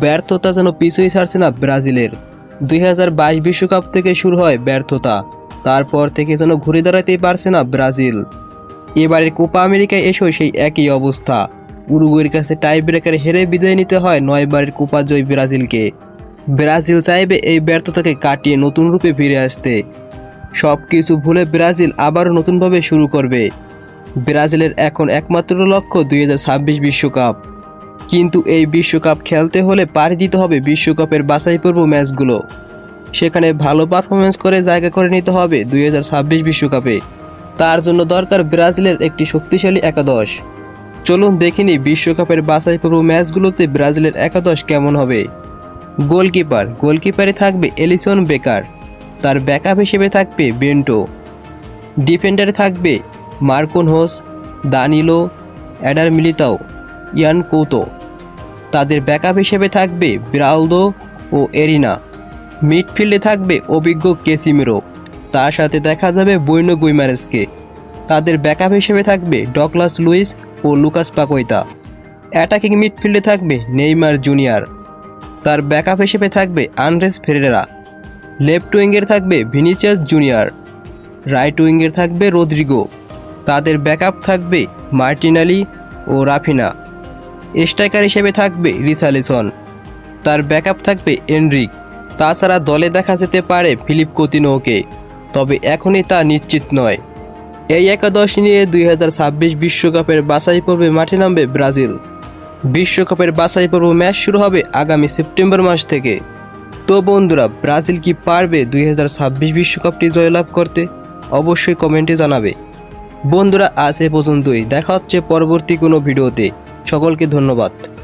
ব্যর্থতা যেন পিছুই ছাড়ছে না ব্রাজিলের। দুই বিশ্বকাপ থেকে শুরু হয় ব্যর্থতা, তারপর থেকে যেন ঘুরে দাঁড়াতেই পারছে না ব্রাজিল। এবারের কোপা আমেরিকায় এসেও সেই একই অবস্থা। উরুগুয়ের কাছে টাই ব্রেকারে হেরে বিদায় নিতে হয় নয়বারের কোপা জয় ব্রাজিলকে। ব্রাজিল চাইবে এই ব্যর্থতাকে কাটিয়ে নতুন রূপে ফিরে আসতে। সব কিছু ভুলে ব্রাজিল আবারও নতুনভাবে শুরু করবে। ব্রাজিলের এখন একমাত্র লক্ষ্য দুই বিশ্বকাপ। কিন্তু এই বিশ্বকাপ খেলতে হলে পাড়ি দিতে হবে বিশ্বকাপের বাছাই পর্ব ম্যাচগুলো। সেখানে ভালো পারফরমেন্স করে জায়গা করে নিতে হবে দুই বিশ্বকাপে। তার জন্য দরকার ব্রাজিলের একটি শক্তিশালী একাদশ। চলুন দেখিনি বিশ্বকাপের বাছাই পর্ব ম্যাচগুলোতে ব্রাজিলের একাদশ কেমন হবে। গোলকিপার, গোলকিপারে থাকবে এলিসন বেকার। তার ব্যাকআপ হিসেবে থাকবে বেন্টো। ডিফেন্ডারে থাকবে Marquinhos Danilo Eder Militao, Yan Couto. তাদের ব্যাকআপ হিসেবে থাকবে ব্রাউলদো ও এরিনা। মিডফিল্ডে থাকবে অভিজ্ঞ কেসিমেরো। তার সাথে দেখা যাবে বৈন্য গুইমারেসকে তাদের ব্যাকআপ হিসেবে থাকবে ডকলাস লুইস ও লুকাস পাকোয়তা। অ্যাটাকিং মিডফিল্ডে থাকবে নেইমার জুনিয়র। তার ব্যাকআপ হিসেবে থাকবে আন্দ্রেস ফেরেরা। লেফট উইঙ্গের থাকবে ভিনিচিয়াস জুনিয়র। রাইট উইঙ্গের থাকবে রদ্রিগো। তাদের ব্যাকআপ থাকবে মার্টিনালি ও রাফিনা। স্ট্রাইকার হিসেবে থাকবে রিসালিসন। তার ব্যাকআপ থাকবে এনরিক। তাছাড়া দলে দেখা যেতে পারে ফিলিপ কোতিনোকে, তবে এখনই তা নিশ্চিত নয়। এই একাদশ নিয়ে দুই বিশ্বকাপের বাছাই পর্বে মাঠে নামবে ব্রাজিল। বিশ্বকাপের বাছাই পর্ব ম্যাচ শুরু হবে আগামী সেপ্টেম্বর মাস থেকে। তো বন্ধুরা, ব্রাজিল কি পারবে দুই বিশ্বকাপটি জয়লাভ করতে? অবশ্যই কমেন্টে জানাবে। বন্ধুরা, আজ এ পর্যন্তই। দেখা হচ্ছে পরবর্তী কোনো ভিডিওতে। সকলকে ধন্যবাদ।